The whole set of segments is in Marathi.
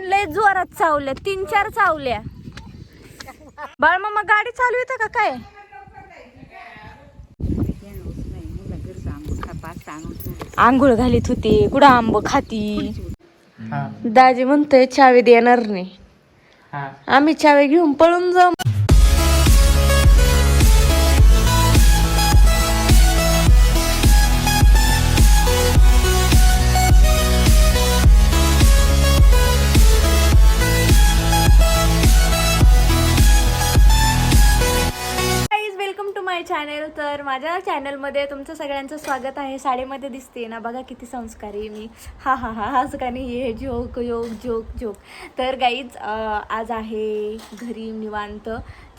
लय जोरात चावल्या तीन चार चावल्या. बाळ मग गाडी चालू येतं का काय? आंघोळ घालीत होते कुठं आंब खाती? दाजी म्हणतोय चावी देणार नाही. आम्ही चावी घेऊन पळून जाऊ. चॅनल तर माझ्या चॅनलमध्ये तुमचं सगळ्यांचं स्वागत आहे. साडीमध्ये दिसते ना बघा किती संस्कारी मी. हा हा हा असं का नाही हे जोक योग जोक जोक तर गाईज आज आहे घरी निवांत.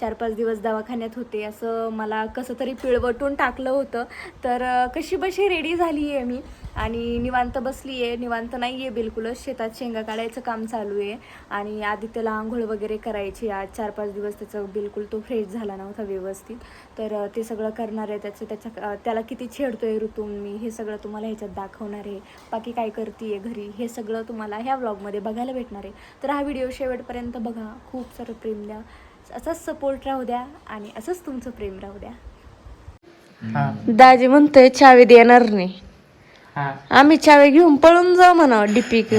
चार पाच दिवस दवाखान्यात होते. असं मला कसं तरी पिळवटून टाकलं होतं. तर कशी बशी रेडी झाली आहे मी. आणि निवांत बसली आहे निवांत नाही आहे बिलकुलच शेतात शेंगा काढायचं काम चालू आहे. आणि आधी त्याला आंघोळ वगैरे करायची. आज चार पाच दिवस त्याचं बिलकुल तो फ्रेश झाला नव्हता व्यवस्थित. तर ते सगळं करणार आहे. त्याचं त्याच्या त्याला किती छेडतो आहे ऋतून मी हे सगळं तुम्हाला ह्याच्यात दाखवणार आहे. बाकी काय करते आहे घरी हे सगळं तुम्हाला ह्या व्लॉगमध्ये बघायला भेटणार आहे. तर हा व्हिडिओ शेवटपर्यंत बघा. खूप सारं प्रेम द्या. असंच सपोर्ट राहू द्या आणि असंच तुमचं प्रेम राहू द्या. दाजी म्हणतोय चावी देणार नाही. आम्ही चावी घेऊन पळून जाऊ म्हणा डिपीक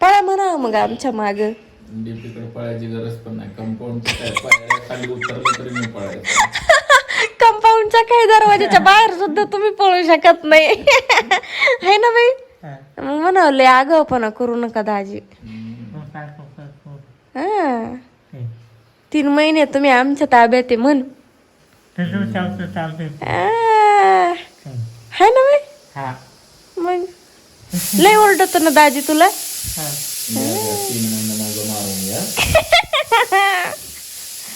पळा म्हणा मग आमच्या माग. डीपीकडे पळायची गरज पण नाही. कंपाऊंड काय पायऱ्या खाली उतरलं तरी मी पळायचं. कंपाऊंडच्या काही दरवाजाच्या बाहेर सुद्धा तुम्ही पळू शकत नाही. है ना बाई? मग म्हणावले आगावपणा करू नका दाजी. हा. तीन महिने तुम्ही आमच्या ताब्यात आहे म्हण आ, है ना बाई? मग? लय ओरडतो ना दाजी तुला. या, या, तीन महिने माझं मारून घ्या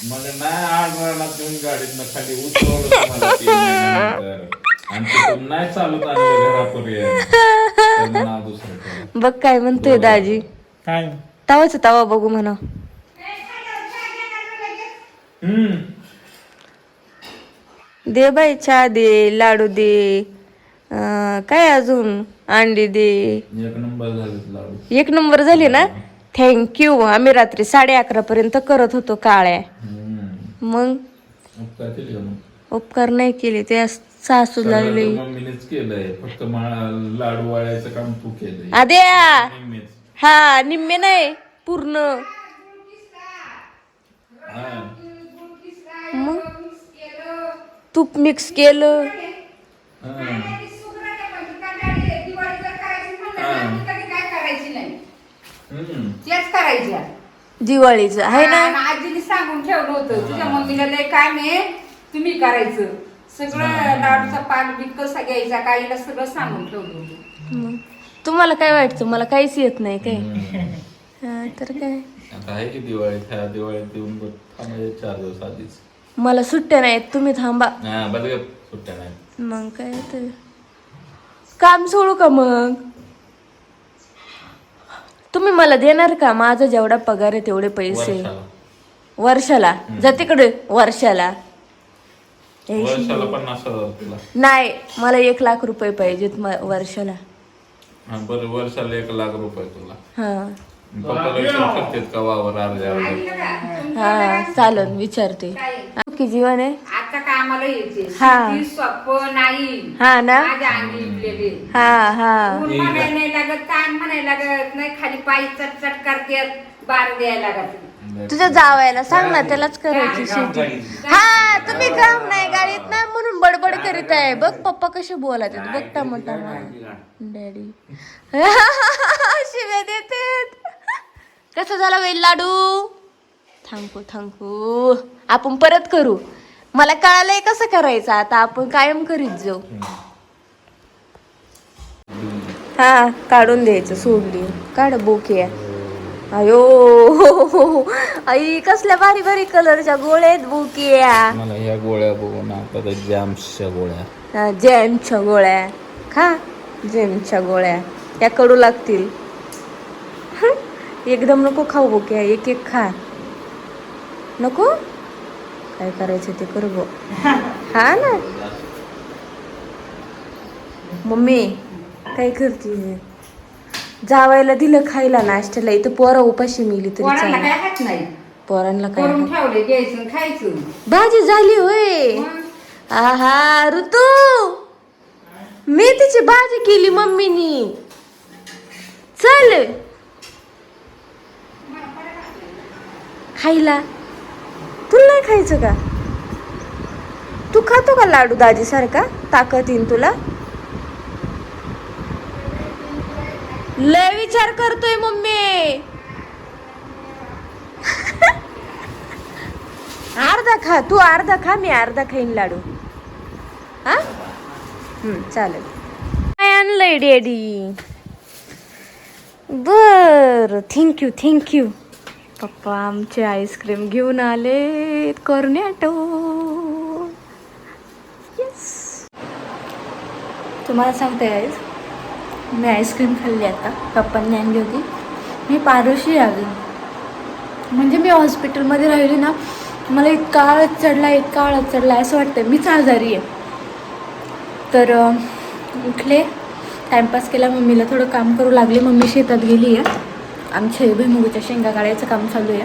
मला नाही आग वरणात देऊन गाडीतनं खाली उतरवलं तुम्हाला तीन महिन्यानंतर. आणि तिथून नाही चालत आणलं घरापर्यंत तर नाव दुसरं ठेवलं. बघ काय म्हणतोय दाजी. काय? तवाच तवा बघू म्हणा. दे बाई चहा दे लाडू दे अं, काय अजून? अंडी दे. एक नंबर लाडू. एक नंबर झाली ना? थँक्यू आम्ही रात्री साडे अकरा पर्यंत करत होतो काळ्या. हम्म. मग? उपकार केले का मग? उपकार नाही केले. ते सासू सगळं लागले. तर मम्मीनेच केलंय. फक्त मा- लाडू वाळायचं काम तू केलंय. आद्या. हा निम्मे नाही पूर्ण. मग? तूप मिक्स केलं. हा. तेच करायच्या दिवाळीचं आहे ना? आजीने सांगून ठेवलं होतं तुझ्या मम्मीला लय काम आहे तुम्ही करायचं. सगळं लाडूचा पाक बी कसा घ्यायचा काहीला सगळं सांगून ठेवलं होतं. तुम्हाला काय वाटतं? मला काहीच येत नाही काय? हा, तर काय? आता आहे की दिवाळी ह्या दिवाळीत येऊन बघ थांबायचे चार दिवस आधीच. मला सुट्ट्या नाहीत तुम्ही थांबा. हा सुट्ट्या नाही मग काय तर. काम सोडू का मग? तुम्ही मला देणार का? माझा जेवढा पगार आहे तेवढे पैसे. वर्षाला. वर्षाला? जा तिकडे वर्षाला. ए, वर्षाला पन्नास हजार तुला नाही मला एक लाख रुपये पाहिजेत म- वर्षाला. हा बरं वर्षाला एक लाख रुपये तुला. हा. पप्पाला विचार करतेत का वावर अर्धे अर्धे हा चालन विचारते. की जीवन आहे? आता कामाला येते. हा. नाही. हा ना? माझ्या अंगी इकलेले हा हा. ऊन म्हणायला नाही लागत ताण म्हणायला लागत नाही खाली पाय चटचट करतात बार द्यायला लागत. तुझ्या जावायला सांग ना त्यालाच करायची शेती. हा तुम्ही काम नाही गाडीत नाही म्हणून बडबड करीत आहे. बघ पप्पा कसे बोलत आहेत. बघ टमाटा डॅडी. शिव्या देते कसं झाला वेल लाडू? थांबू थांबू. आपण परत करू. मला कळालंय कसं करायचं आता. आपण कायम करीत जाऊ. हा काढून द्यायचं सोडली काढ बोके. अयो आई कसल्या भारी भारी कलरच्या गोळ्या आहेत बोकिया मला ह्या गोळ्या बघून आता त्या जॅम्सच्या गोळ्या. हा, जेमच्या गोळ्या. खा जेमच्या गोळ्या. त्या कडू लागतील. हं, एकदम नको खाऊ बोक्या एक एक खा. नको? काय करायचं ते करू बो हा ना. मम्मी काय करते जावायला दिलं खायला नाश्त्याला. इथं पोरं उपाशी मिली तरी पोरांना चालेल. काय हात नाही? पोरांना काय करून ठेवले घ्यायचं आणि खायचं. भाजी झाली होय. मग? आहा ऋतू! मेथीची भाजी केली मम्मीनी. चल. खायला. तुला नाही खायचं का? तू खातो का लाडू दाजी सारखा ताकद येईन तुला? लय विचार करतोय मम्मी. अर्धा खा तू अर्धा खा मी अर्धा खाईन लाडू. हा? हम्म, चालेल. काय आणलंय डॅडी? बर थँक्यू थँक्यू पप्पा आमचे आईस्क्रीम घेऊन आले करण्याटो. येस तुम्हाला सांगते गाईज मी आईस्क्रीम खाल्ली आता पप्पांनी आणली होती. मी पारोशी आली म्हणजे मी हॉस्पिटलमध्ये राहिली ना मला इतका आळत चढला इतका आळत चढला असं वाटतं मीच आजारी आहे. तर उठले टाईमपास केला मम्मीला थोडं काम करू लागले मम्मी शेतात गेली आहे. आमच्या भुईमुगीच्या शेंगा काढायचं काम चालू आहे.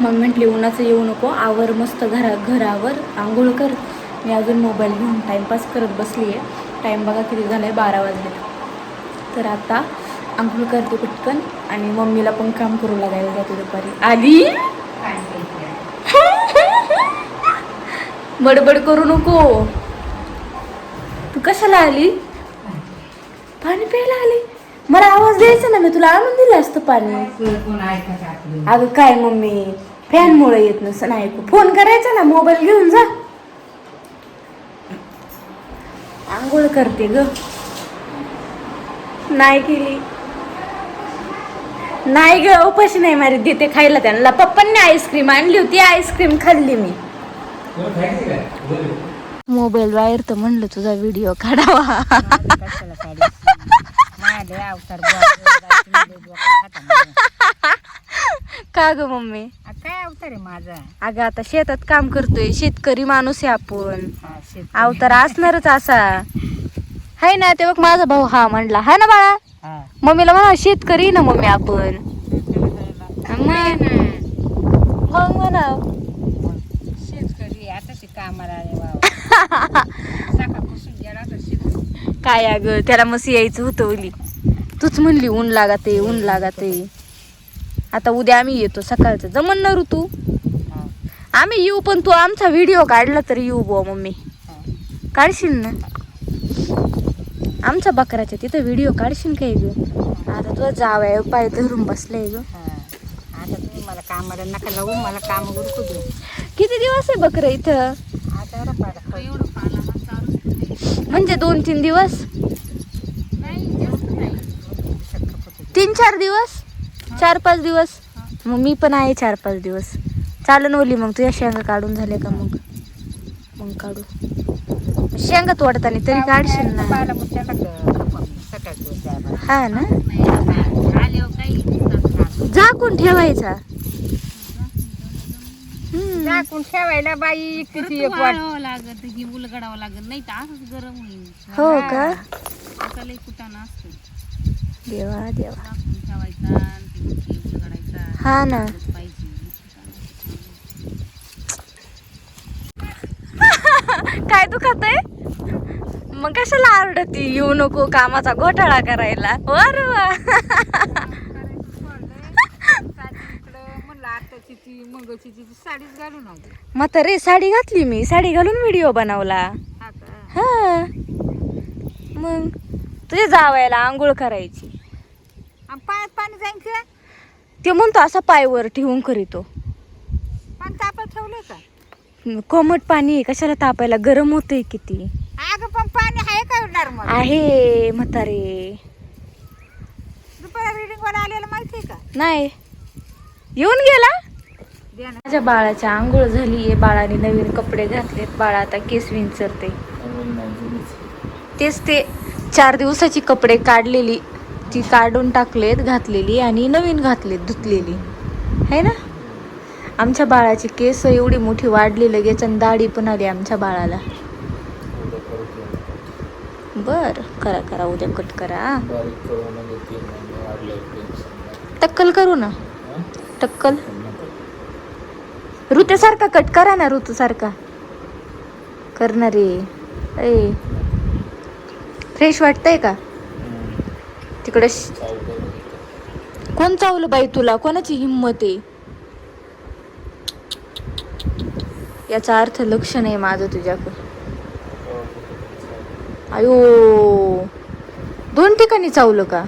मम्मी म्हटली उन्हाचं येऊ नको आवर मस्त घरा घरावर आंघोळ कर. मी अजून मोबाईल घेऊन टाईमपास करत बसली आहे. टाईम बघा किती झाला आहे बारा वाजले तर आता आंघोळ करते पटकन आणि मम्मीला पण काम करू लागायला जाते दुपारी. आली? बडबड करू नको. तू कशाला आली? पाणी प्यायला आली? मला आवाज द्यायचा ना मी तुला आणून दिलं असतं पाणी. अगं काय मम्मी फॅनमुळे येत नसं ऐकू फोन करायचा ना मोबाईल घेऊन जा. आंघोळ करते ग. नाही केली. नाही ग उपाशी नाही मारी देते खायला त्यांना. पप्पांनी आईस्क्रीम आणली होती आईस्क्रीम खाल्ली मी. मोबाईल बाहेर तर म्हणलं तुझा व्हिडिओ काढावा. का ग मम्मी? काय अवतार आहे माझा अगं आता शेतात काम करतोय शेतकरी माणूस आहे आपण. अवतार असणारच असा. हाय ना ते बघ माझा भाऊ हा म्हणला हा ना बाळा. हा. मम्मीला म्हणा शेतकरी ना मम्मी आपण. मग मग म्हणा शेतकरी आता ते कामाला आले बाबा सकाळपासून गेला तर शेत काय अगं त्याला मस्त यायचं होतं ओली तूच म्हणली ऊन लागते ऊन लागते आता उद्या आम्ही येतो सकाळचं. जमन ना ऋतू. हा, आम्ही येऊ पण तू आमचा व्हिडिओ काढला तर येऊ बुवा मम्मी. हा. काढशील ना? आमच्या बकराच्या तिथं व्हिडिओ काढशील काय ग? आता तुला जावाय पाय धरून बसलाय ग. हा. आता तुम्ही मला कामाला नका लावू मला काम उरकू दे. किती दिवस आहे बकरं इथं? आता एवढं पाडा एवढं पाला हा चालू म्हणजे दोन तीन दिवस? नाही जास्त नाही. शक्यतो तीन चार दिवस? चार पाच दिवस? मग मी पण आहे चार पाच दिवस. चालन ओली मग तुझ्या शेंगा काढून झाले का मग? मग काढू. शेंगा तोडताना तरी काढशील ना. हा ना. आल्यावर काही झाकून ठेवायचा. झाकून ठेवायला बाई किती एक वाट लागत ही उलगडावं लागत. नाही तर असंच गरम होईल. हो का? आता लई कुटाणा असतो. देवा देवा. ठेवायचा हा ना पाहिजे काय दुखत आहे? मग कशाला आरडती? येऊ नको कामाचा घोटाळा करायला. वर वा म्हणलं आताची ती मगची ती साडीच घालून आली म्हातारे साडी घातली मी. साडी घालून व्हिडिओ बनवला. हा. हा मग तुझ्या जावायला आंघोळ करायची. पाणी का? ते म्हणतो असा पायवर ठेवून करीतो पाणी तापत ठेवलंय का कोमट पाणी आहे, कशाला तापायला? गरम होतंय किती? अगं पण पाणी आहे का नॉर्मल आहे म्हातारे. दुपारी रिडिंग वर आलेलं माहितीये का? नाही. येऊन गेला? द्या ना. माझ्या बाळाच्या आंघोळ झाली आहे. बाळाने नवीन कपडे घातलेत. बाळा आता केस विंचरते. तेच ते चार दिवसाची कपडे काढलेली. ती काढून टाकलेत घातलेली आणि नवीन घातलेत धुतलेली. है ना? आमच्या बाळाची केस एवढी मोठी वाढली लगेच आणि दाढी पण आली आमच्या बाळाला. बर करा करा उद्या कट करा. टक्कल करू ना. टक्कल. ऋतूसारखा कट करा ना ऋतूसारखा. करणार रे फ्रेश वाटतंय का? तिकडे श- कोण चावलं बाई तुला? कोणाची हिंमत आहे? याचा अर्थ लक्ष नाही माझं तुझ्याकडं अयो दोन ठिकाणी चावलं का?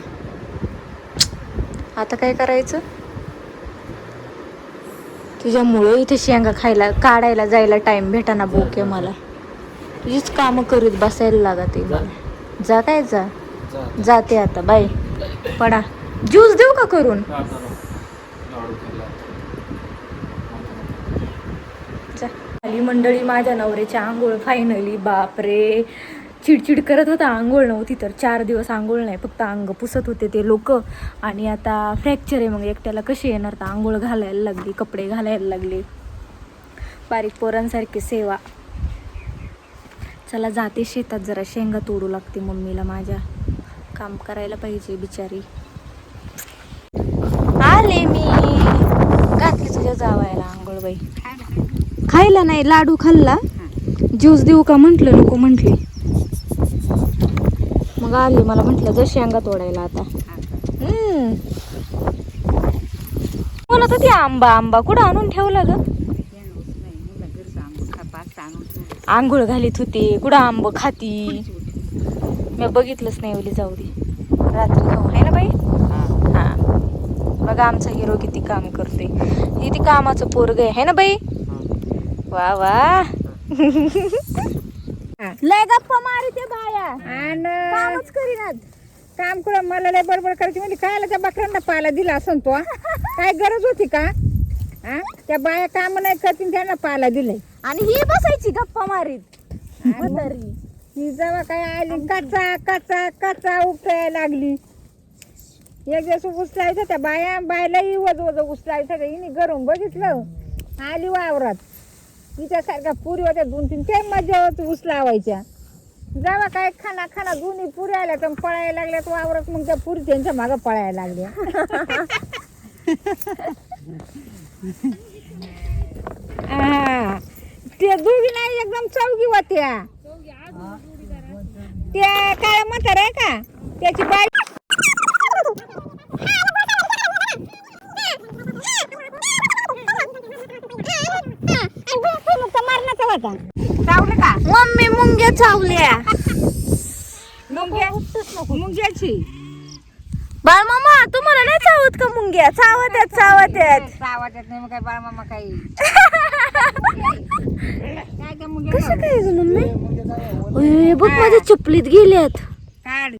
आता काय करायचं? तुझ्यामुळं इथे शेंगा खायला काढायला जायला टाइम भेटाना बोके मला. तुझीच कामं करीत बसायला लागत मला. जा काय जा? जाते आता बाय पडा. ज्यूस देऊ का करून जा. आली मंडळी माझ्या नवऱ्याची आंघोळ फायनली बापरे. चिडचिड करत होता आंघोळ नव्हती तर चार दिवस आंघोळ नाही फक्त अंग पुसत होते ते लोक. आणि आता फ्रॅक्चर आहे मग एकट्याला कशी येणार? तर आंघोळ घालायला लागली कपडे घालायला लागले. बारीक पोरांसारखी सेवा. चला जाते शेतात जरा शेंगा तोडू लागते मम्मीला माझ्या. काम करायला पाहिजे बिचारी. आले मी. घातली तुझ्या जावायला आंघोळ बाई. खायला नाही लाडू खाल्ला. ज्यूस देऊ का म्हटलं नको म्हटले. मग आली मला म्हटलं जशी अंगा तोडायला आता. हम्म. म्हणत होती आंबा आंबा कुठं आणून ठेवला ग? आंघोळ घालीत होते कुठं आंब खाती? मी बघितलंच नाही ओली जाऊ दे. रात्री खाऊ आहे ना बाई? हा. बघा आमचा हिरो किती काम करते. किती कामाचं पोरग आहे ना बाई? वा वा. लय गप्पा मारते बाया. आणि कामच करीनात. काम करून मला लय बडबड करायची म्हणजे कायला त्या बकऱ्यांना पाला दिला असं तो काय गरज होती का? हा? त्या बाया काम नाही करतील त्यांना पाला दिलंय. आणि ही बसायची गप्पा मारीत. म्हातारी. ती जेव्हा काय आली कचा कचा कचा उपटायला लागली. एक दिवस उचलायचं त्या बाया बायलाही वज वज उचलायचं हिने गरम बघितलं. आली वावरात. तिच्यासारख्या पुरी होत्या दोन तीन ते मजा होती उचलावायच्या जेव्हा काय खाना खाना दोन्ही पुरी आल्या तर पळायला लागल्यात वावरात मग त्या पुरी त्यांच्या मागं पळायला लागल्या. त्या दोघी नाही एकदम चौगी होत्या. त्या काय म्हणतात का? त्याची बाई चावलं का? मम्मी मुंग्या चावल्या. मुंग्या? मुंग्याची. बाळ मामा तुम्हाला नाही चावत का मुंग्या? चावत आहेत चावत आहेत चावत येत नाही मग काय बाळा मामा काही. काय त्या मुंग्या कसं काय ग मम्मी? बघ माझ्या चपलीत गेल्यात. काढ.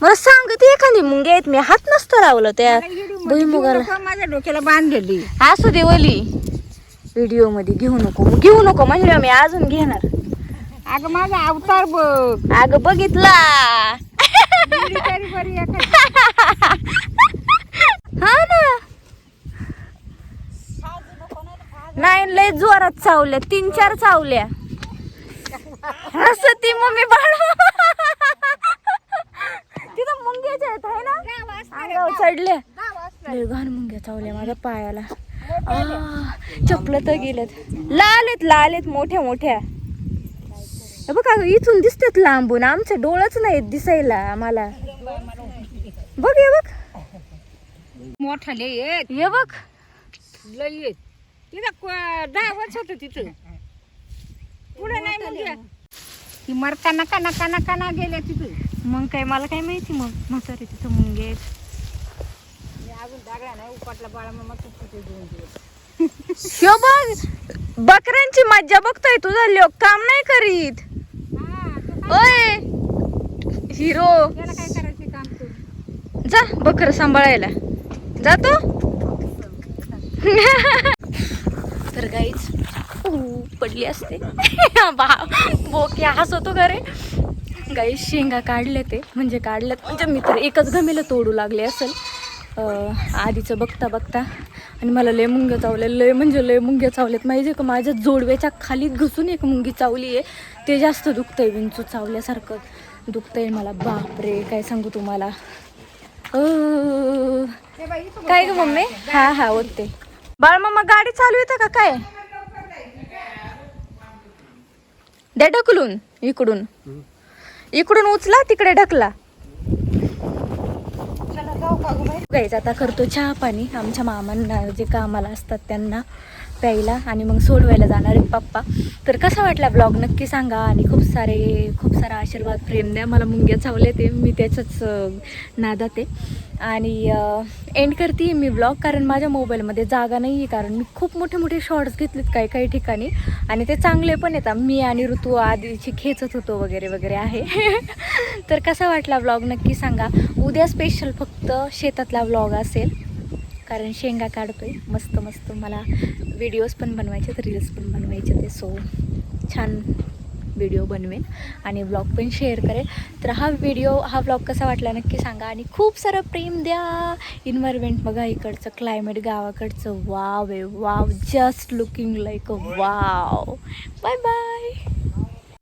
मला सांगते एखादी मुंग्या आहेत मी हात नसतं लावलं त्या भुईमुगाला माझ्या डोक्याला बांधलेली असू दे ओली व्हिडिओमध्ये घेऊ नको. घेऊ नको म्हणजे मी अजून घेणार. अगं माझा अवतार बघ. अगं बघितला. हा ना. नाही लय जोरात चावल्या तीन चार चावल्या. असं ती मम्मी बाळ. तिथं मुंग्याच्या आहेत आहे ना? अंगावर चढल्या. लय घाण मुंग्या चावल्या माझ्या पायाला. चपलं तर गेलेत लाल आहेत लाल आहेत मोठ्या मोठ्या. हे बघ अगं, इथून दिसतात लांबून. आमचे डोळच नाहीत दिसायला आम्हाला. बघ हे बघ. मोठाले येत हे बघ. लय येत तिथं क- दहा वर्ष होत तिथं. पुढे नाही ती मरका नका नका नका ना गेल्या तिथं. मग काय मला काय माहिती मग? म्हातारे तिथं मुंगे आहेत. अजून दागड्या नाही उपटला बाळा मग तिथे दोन दिवस. ह्यो बघ बकऱ्यांची मज्जा बघतोय तुझा लोक काम नाही करीत. हा ओय हिरो. त्याला काय करायचे काम तू? जा बकर सांभाळायला. जातो तर गाईच पडली असते. बा बोके हसवतो का रे गाई शेंगा काढले ते म्हणजे काढल्यात. म्हणजे मी तर एकच गमेला तोडू लागले असेल. आधीचं बघता बघता आणि मला लय मुंग्या चावल्या लय म्हणजे लय मुंग्या चावल्यात. माहिती का? माझ्या जोडव्याच्या खाली घुसून एक मुंगी चावली आहे. ते जास्त दुखतंय विंचू चावल्यासारखं. दुखतंय मला. बापरे काय सांगू तुम्हाला? काय ग मम्मी? हा हा होते बाळ मम्मा गाडी चालू येतं का? काय? द्या ढकलून इकडून. इकडून उचला तिकडे ढकला. आता करतो चहा पाणी. आमच्या मामांना जे कामाला असतात त्यांना. प्यायला आणि मग सोडवायला जाणार आहे पप्पा. तर कसा वाटला ब्लॉग नक्की सांगा आणि खूप सारे खूप सारा आशीर्वाद प्रेम द्या. मला मुंग्या चावले ते मी त्याच्याच नादाते नादात आहे. आणि एंड करते मी ब्लॉग कारण माझ्या मोबाईलमध्ये जागा नाही आहे कारण मी खूप मोठे मोठे शॉर्ट्स घेतलेत काही काही ठिकाणी. आणि ते चांगले पण येतात मी आणि ऋतू आधीची खेचत होतो वगैरे वगैरे आहे. तर कसा वाटला ब्लॉग नक्की सांगा. उद्या स्पेशल फक्त शेतातला ब्लॉग असेल. कारण शेंगा काढतोय. मस्त मस्त. मला व्हिडिओज पण बनवायचे रील्स पण बनवायचे ते सो छान व्हिडिओ बनवेन आणि ब्लॉग पण शेअर करेल तर हा व्हिडिओ हा ब्लॉग कसा वाटला नक्की सांगा आणि खूप सारं प्रेम द्या. इन्व्हायरमेंट बघा इकडचं क्लायमेट गावाकडचं. वाव आहे wow just looking like a wow bye bye